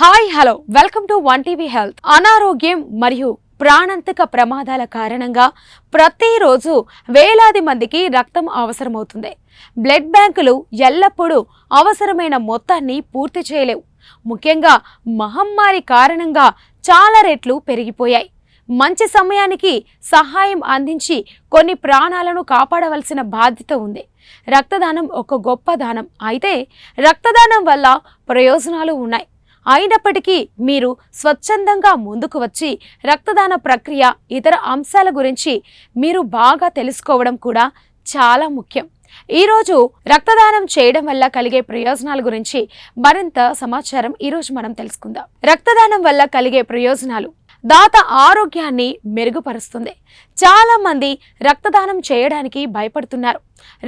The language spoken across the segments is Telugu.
Hi hello. Welcome to one TV health. అనారోగ్యం మరియు ప్రాణాంతక ప్రమాదాల కారణంగా ప్రతిరోజు వేలాది మందికి రక్తం అవసరమవుతుంది. బ్లడ్ బ్యాంకులు ఎల్లప్పుడూ అవసరమైన మొత్తాన్ని పూర్తి చేయలేవు. ముఖ్యంగా మహమ్మారి కారణంగా చాలా రేట్లు పెరిగిపోయాయి. మంచి సమయానికి సహాయం అందించి కొన్ని ప్రాణాలను కాపాడవలసిన బాధ్యత ఉంది. రక్తదానం ఒక గొప్ప దానం. అయితే రక్తదానం వల్ల ప్రయోజనాలు ఉన్నాయి. అయినప్పటికీ మీరు స్వచ్ఛందంగా ముందుకు వచ్చి రక్తదాన ప్రక్రియ ఇతర అంశాల గురించి మీరు బాగా తెలుసుకోవడం కూడా చాలా ముఖ్యం. ఈరోజు రక్తదానం చేయడం వల్ల కలిగే ప్రయోజనాల గురించి మరింత సమాచారం ఈరోజు మనం తెలుసుకుందాం. రక్తదానం వల్ల కలిగే ప్రయోజనాలు దాత ఆరోగ్యాన్ని మెరుగుపరుస్తుంది. చాలా మంది రక్తదానం చేయడానికి భయపడుతున్నారు.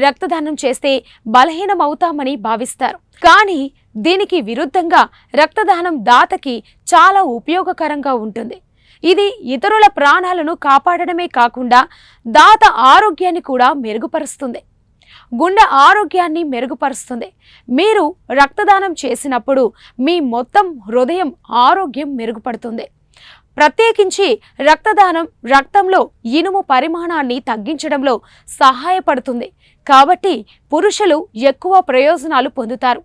రక్తదానం చేస్తే బలహీనమవుతామని భావిస్తారు. కానీ దీనికి విరుద్ధంగా రక్తదానం దాతకి చాలా ఉపయోగకరంగా ఉంటుంది. ఇది ఇతరుల ప్రాణాలను కాపాడడమే కాకుండా దాత ఆరోగ్యాన్ని కూడా మెరుగుపరుస్తుంది. గుండె ఆరోగ్యాన్ని మెరుగుపరుస్తుంది. మీరు రక్తదానం చేసినప్పుడు మీ మొత్తం హృదయం ఆరోగ్యం మెరుగుపడుతుంది. ప్రత్యేకించి రక్తదానం రక్తంలో ఇనుము పరిమాణాన్ని తగ్గించడంలో సహాయపడుతుంది. కాబట్టి పురుషులు ఎక్కువ ప్రయోజనాలు పొందుతారు.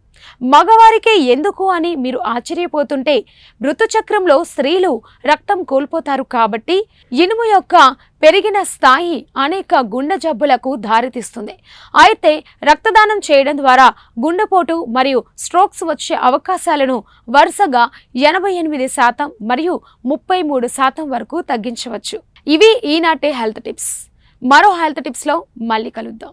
మగవారికే ఎందుకు అని మీరు ఆశ్చర్యపోతుంటే ఋతుచక్రంలో స్త్రీలు రక్తం కోల్పోతారు కాబట్టి ఇనుము యొక్క పెరిగిన స్థాయి అనేక గుండె జబ్బులకు దారితీస్తుంది. అయితే రక్తదానం చేయడం ద్వారా గుండెపోటు మరియు స్ట్రోక్స్ వచ్చే అవకాశాలను వరుసగా ఎనభై ఎనిమిది శాతం మరియు ముప్పై మూడు శాతం వరకు తగ్గించవచ్చు. ఇవి ఈనాటి హెల్త్ టిప్స్. మరో హెల్త్ టిప్స్లో మళ్ళీ కలుద్దాం.